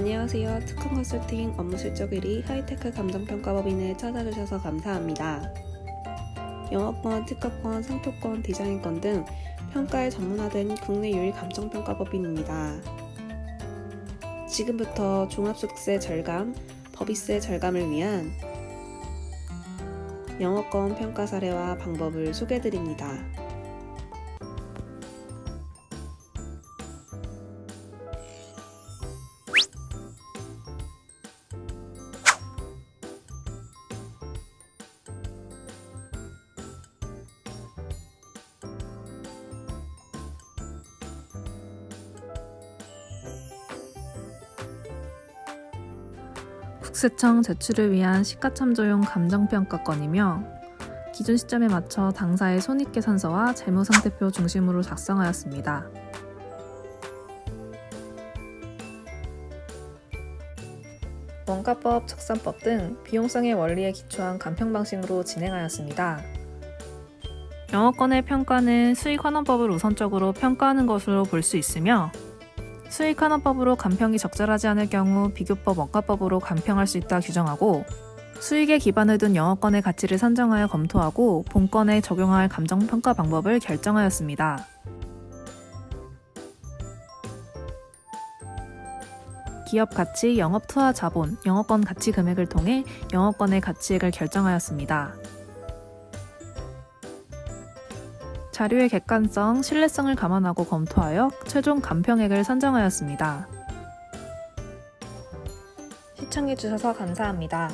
안녕하세요. 특허 컨설팅 업무 실적 1위 하이테크 감정평가법인에 찾아주셔서 감사합니다. 영어권, 특허권, 상표권, 디자인권 등 평가에 전문화된 국내 유일 감정평가법인입니다. 지금부터 종합소득세 절감, 법인세 절감을 위한 영어권 평가 사례와 방법을 소개해드립니다. 국세청 제출을 위한 시가참조용 감정평가건이며 기준 시점에 맞춰 당사의 손익계산서와 재무상태표 중심으로 작성하였습니다. 원가법, 적산법 등 비용성의 원리에 기초한 간평 방식으로 진행하였습니다. 영어권의 평가는 수익환원법을 우선적으로 평가하는 것으로 볼 수 있으며 수익 환원법으로 간평이 적절하지 않을 경우 비교법 원가법으로 간평할 수 있다 규정하고 수익에 기반을 둔 영어권의 가치를 산정하여 검토하고 본건에 적용할 감정평가 방법을 결정하였습니다. 기업 가치, 영업 투하 자본, 영어권 가치 금액을 통해 영어권의 가치액을 결정하였습니다. 자료의 객관성, 신뢰성을 감안하고 검토하여 최종 감평액을 선정하였습니다. 시청해주셔서 감사합니다.